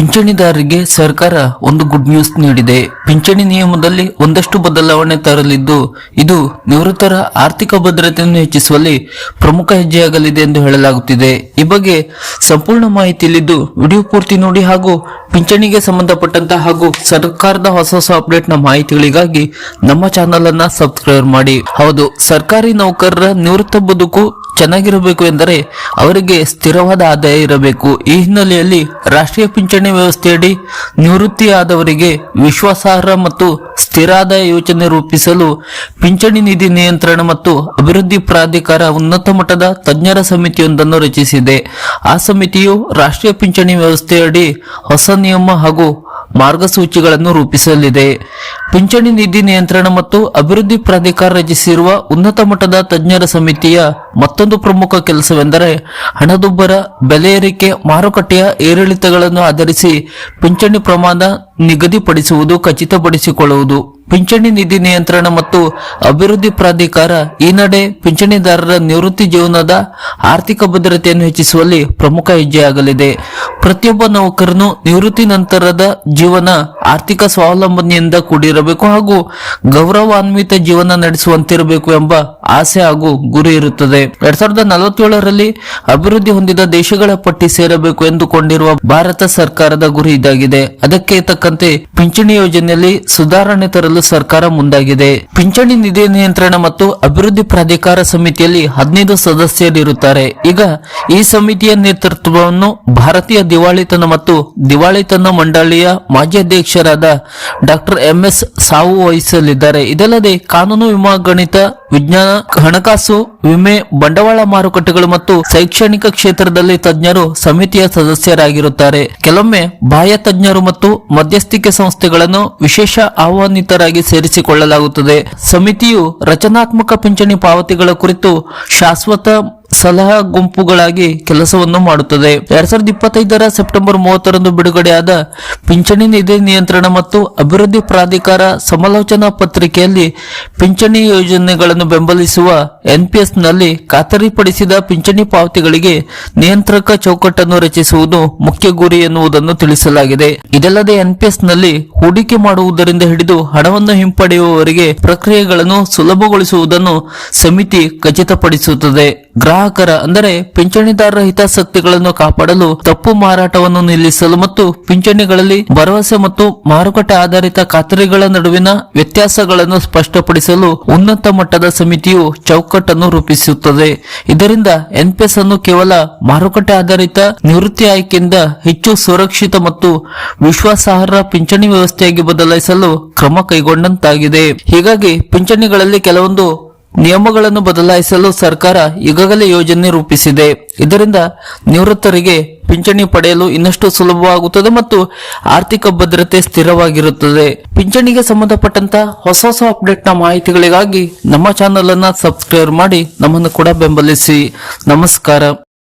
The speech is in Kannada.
ಪಿಂಚಣಿದಾರರಿಗೆ ಸರ್ಕಾರ ಒಂದು ಗುಡ್ ನ್ಯೂಸ್ ನೀಡಿದೆ. ಪಿಂಚಣಿ ನಿಯಮದಲ್ಲಿ ಒಂದಷ್ಟು ಬದಲಾವಣೆ ತರಲಿದ್ದು, ಇದು ನಿವೃತ್ತರ ಆರ್ಥಿಕ ಭದ್ರತೆಯನ್ನು ಹೆಚ್ಚಿಸುವಲ್ಲಿ ಪ್ರಮುಖ ಹೆಜ್ಜೆಯಾಗಲಿದೆ ಎಂದು ಹೇಳಲಾಗುತ್ತಿದೆ. ಈ ಬಗ್ಗೆ ಸಂಪೂರ್ಣ ಮಾಹಿತಿ ಇಲ್ಲಿದ್ದು, ವಿಡಿಯೋ ಪೂರ್ತಿ ನೋಡಿ ಹಾಗೂ ಪಿಂಚಣಿಗೆ ಸಂಬಂಧಪಟ್ಟಂತಹ ಹಾಗೂ ಸರ್ಕಾರದ ಹೊಸ ಹೊಸ ಅಪ್ಡೇಟ್ನ ಮಾಹಿತಿಗಳಿಗಾಗಿ ನಮ್ಮ ಚಾನೆಲ್ ಅನ್ನ ಸಬ್ಸ್ಕ್ರೈಬ್ ಮಾಡಿ. ಹೌದು, ಸರ್ಕಾರಿ ನೌಕರರ ನಿವೃತ್ತ ಬದುಕು ಚೆನ್ನಾಗಿರಬೇಕು ಎಂದರೆ ಅವರಿಗೆ ಸ್ಥಿರವಾದ ಆದಾಯ ಇರಬೇಕು. ಈ ಹಿನ್ನೆಲೆಯಲ್ಲಿ ರಾಷ್ಟ್ರೀಯ ಪಿಂಚಣಿ ವ್ಯವಸ್ಥೆಯಡಿ ನಿವೃತ್ತಿಯಾದವರಿಗೆ ವಿಶ್ವಾಸಾರ್ಹ ಮತ್ತು ಸ್ಥಿರ ಆದಾಯ ಯೋಜನೆ ರೂಪಿಸಲು ಪಿಂಚಣಿ ನಿಧಿ ನಿಯಂತ್ರಣ ಮತ್ತು ಅಭಿವೃದ್ಧಿ ಪ್ರಾಧಿಕಾರ ಉನ್ನತ ಮಟ್ಟದ ತಜ್ಞರ ಸಮಿತಿಯೊಂದನ್ನು ರಚಿಸಿದೆ. ಆ ಸಮಿತಿಯು ರಾಷ್ಟ್ರೀಯ ಪಿಂಚಣಿ ವ್ಯವಸ್ಥೆಯಡಿ ಹೊಸ ನಿಯಮ ಹಾಗೂ ಮಾರ್ಗಸೂಚಿಗಳನ್ನು ರೂಪಿಸಲಿದೆ. ಪಿಂಚಣಿ ನಿಧಿ ನಿಯಂತ್ರಣ ಮತ್ತು ಅಭಿವೃದ್ಧಿ ಪ್ರಾಧಿಕಾರ ರಚಿಸಿರುವ ಉನ್ನತ ಮಟ್ಟದ ತಜ್ಞರ ಸಮಿತಿಯ ಮತ್ತೊಂದು ಪ್ರಮುಖ ಕೆಲಸವೆಂದರೆ ಹಣದುಬ್ಬರ ಬೆಲೆ ಏರಿಕೆ ಮಾರುಕಟ್ಟೆಯ ಏರಿಳಿತಗಳನ್ನು ಆಧರಿಸಿ ಪಿಂಚಣಿ ಪ್ರಮಾಣ ನಿಗದಿಪಡಿಸುವುದು ಖಚಿತಪಡಿಸಿಕೊಳ್ಳುವುದು. ಪಿಂಚಣಿ ನಿಧಿ ನಿಯಂತ್ರಣ ಮತ್ತು ಅಭಿವೃದ್ಧಿ ಪ್ರಾಧಿಕಾರ ಈ ನಡೆ ಪಿಂಚಣಿದಾರರ ನಿವೃತ್ತಿ ಜೀವನದ ಆರ್ಥಿಕ ಭದ್ರತೆಯನ್ನು ಹೆಚ್ಚಿಸುವಲ್ಲಿ ಪ್ರಮುಖ ಹೆಜ್ಜೆಯಾಗಲಿದೆ. ಪ್ರತಿಯೊಬ್ಬ ನೌಕರನು ನಿವೃತ್ತಿ ನಂತರದ ಜೀವನ ಆರ್ಥಿಕ ಸ್ವಾವಲಂಬನೆಯಿಂದ ಕೂಡಿರಬೇಕು ಹಾಗೂ ಗೌರವಾನ್ವಿತ ಜೀವನ ನಡೆಸುವಂತಿರಬೇಕು ಎಂಬ ಆಸೆ ಹಾಗೂ ಗುರಿ ಇರುತ್ತದೆ. ಎರಡ್ ಸಾವಿರದ ನಲವತ್ತೇಳರಲ್ಲಿ ಅಭಿವೃದ್ಧಿ ಹೊಂದಿದ ದೇಶಗಳ ಪಟ್ಟಿ ಸೇರಬೇಕು ಎಂದುಕೊಂಡಿರುವ ಭಾರತ ಸರ್ಕಾರದ ಗುರಿ ಇದಾಗಿದೆ. ಅದಕ್ಕೆ ತಕ್ಕಂತೆ ಪಿಂಚಣಿ ಯೋಜನೆಯಲ್ಲಿ ಸುಧಾರಣೆ ತರಲು ಸರ್ಕಾರ ಮುಂದಾಗಿದೆ. ಪಿಂಚಣಿ ನಿಧಿ ನಿಯಂತ್ರಣ ಮತ್ತು ಅಭಿವೃದ್ಧಿ ಪ್ರಾಧಿಕಾರ ಸಮಿತಿಯಲ್ಲಿ ಹದಿನೈದು ಸದಸ್ಯರಿರುತ್ತಾರೆ ಈಗ ಈ ಸಮಿತಿಯ ನೇತೃತ್ವವನ್ನು ಭಾರತೀಯ ದಿವಾಳಿತನ ಮತ್ತು ದಿವಾಳಿತನ ಮಂಡಳಿಯ ಮಾಜಿ ಅಧ್ಯಕ್ಷರಾದ ಡಾಕ್ಟರ್ ಎಂ ಎಸ್ ಸಾವು ವಹಿಸಲಿದ್ದಾರೆ. ಇದಲ್ಲದೆ ಕಾನೂನು ವಿಮಾ ಗಣಿತ ವಿಜ್ಞಾನ, ಹಣಕಾಸು, ವಿಮೆ, ಬಂಡವಾಳ ಮಾರುಕಟ್ಟೆಗಳು ಮತ್ತು ಶೈಕ್ಷಣಿಕ ಕ್ಷೇತ್ರದಲ್ಲಿ ತಜ್ಞರು ಸಮಿತಿಯ ಸದಸ್ಯರಾಗಿರುತ್ತಾರೆ. ಕೆಲವೊಮ್ಮೆ ಬಾಹ್ಯ ತಜ್ಞರು ಮತ್ತು ಮಧ್ಯಸ್ಥಿಕೆ ಸಂಸ್ಥೆಗಳನ್ನು ವಿಶೇಷ ಆಹ್ವಾನಿತರಾಗಿ ಸೇರಿಸಿಕೊಳ್ಳಲಾಗುತ್ತದೆ. ಸಮಿತಿಯು ರಚನಾತ್ಮಕ ಪಿಂಚಣಿ ಪಾವತಿಗಳ ಕುರಿತು ಶಾಶ್ವತ ಸಲಹಾ ಗುಂಪುಗಳಾಗಿ ಕೆಲಸವನ್ನು ಮಾಡುತ್ತದೆ. ಎರಡ್ ಸಾವಿರದ ಇಪ್ಪತ್ತೈದರ ಸೆಪ್ಟೆಂಬರ್ ಮೂವತ್ತರಂದು ಬಿಡುಗಡೆಯಾದ ಪಿಂಚಣಿ ನಿಧಿ ನಿಯಂತ್ರಣ ಮತ್ತು ಅಭಿವೃದ್ಧಿ ಪ್ರಾಧಿಕಾರ ಸಮಾಲೋಚನಾ ಪತ್ರಿಕೆಯಲ್ಲಿ ಪಿಂಚಣಿ ಯೋಜನೆಗಳನ್ನು ಬೆಂಬಲಿಸುವ ಎನ್ಪಿಎಸ್ನಲ್ಲಿ ಖಾತರಿಪಡಿಸಿದ ಪಿಂಚಣಿ ಪಾವತಿಗಳಿಗೆ ನಿಯಂತ್ರಕ ಚೌಕಟ್ಟನ್ನು ರಚಿಸುವುದು ಮುಖ್ಯ ಗುರಿ ಎನ್ನುವುದನ್ನು ತಿಳಿಸಲಾಗಿದೆ. ಇದಲ್ಲದೆ ಎನ್ಪಿಎಸ್ನಲ್ಲಿ ಹೂಡಿಕೆ ಮಾಡುವುದರಿಂದ ಹಿಡಿದು ಹಣವನ್ನು ಹಿಂಪಡೆಯುವವರಿಗೆ ಪ್ರಕ್ರಿಯೆಗಳನ್ನು ಸುಲಭಗೊಳಿಸುವುದನ್ನು ಸಮಿತಿ ಖಚಿತಪಡಿಸುತ್ತದೆ. ಗ್ರಾಹಕರ ಅಂದರೆ ಪಿಂಚಣಿದಾರರ ಹಿತಾಸಕ್ತಿಗಳನ್ನು ಕಾಪಾಡಲು ತಪ್ಪು ಮಾರಾಟವನ್ನು ನಿಲ್ಲಿಸಲು ಮತ್ತು ಪಿಂಚಣಿಗಳಲ್ಲಿ ಭರವಸೆ ಮತ್ತು ಮಾರುಕಟ್ಟೆ ಆಧಾರಿತ ಖಾತರಿಗಳ ನಡುವಿನ ವ್ಯತ್ಯಾಸಗಳನ್ನು ಸ್ಪಷ್ಟಪಡಿಸಲು ಉನ್ನತ ಮಟ್ಟದ ಸಮಿತಿಯು ಚೌಕಟ್ಟನ್ನು ರೂಪಿಸುತ್ತದೆ. ಇದರಿಂದ ಎನ್ಪಿಎಸ್ ಅನ್ನು ಕೇವಲ ಮಾರುಕಟ್ಟೆ ಆಧಾರಿತ ನಿವೃತ್ತಿ ಆಯ್ಕೆಯಿಂದ ಹೆಚ್ಚು ಸುರಕ್ಷಿತ ಮತ್ತು ವಿಶ್ವಾಸಾರ್ಹ ಪಿಂಚಣಿ ವ್ಯವಸ್ಥೆಯಾಗಿ ಬದಲಾಯಿಸಲು ಕ್ರಮ ಕೈಗೊಂಡಂತಾಗಿದೆ. ಹೀಗಾಗಿ ಪಿಂಚಣಿಗಳಲ್ಲಿ ಕೆಲವೊಂದು ನಿಯಮಗಳನ್ನು ಬದಲಾಯಿಸಲು ಸರ್ಕಾರ ಈಗಾಗಲೇ ಯೋಜನೆ ರೂಪಿಸಿದೆ. ಇದರಿಂದ ನಿವೃತ್ತರಿಗೆ ಪಿಂಚಣಿ ಪಡೆಯಲು ಇನ್ನಷ್ಟು ಸುಲಭವಾಗುತ್ತದೆ ಮತ್ತು ಆರ್ಥಿಕ ಭದ್ರತೆ ಸ್ಥಿರವಾಗಿರುತ್ತದೆ. ಪಿಂಚಣಿಗೆ ಸಂಬಂಧಪಟ್ಟಂತ ಹೊಸ ಹೊಸ ಅಪ್ಡೇಟ್ನ ಮಾಹಿತಿಗಳಿಗಾಗಿ ನಮ್ಮ ಚಾನೆಲ್ ಅನ್ನ ಸಬ್ಸ್ಕ್ರೈಬ್ ಮಾಡಿ ನಮ್ಮನ್ನು ಕೂಡ ಬೆಂಬಲಿಸಿ. ನಮಸ್ಕಾರ.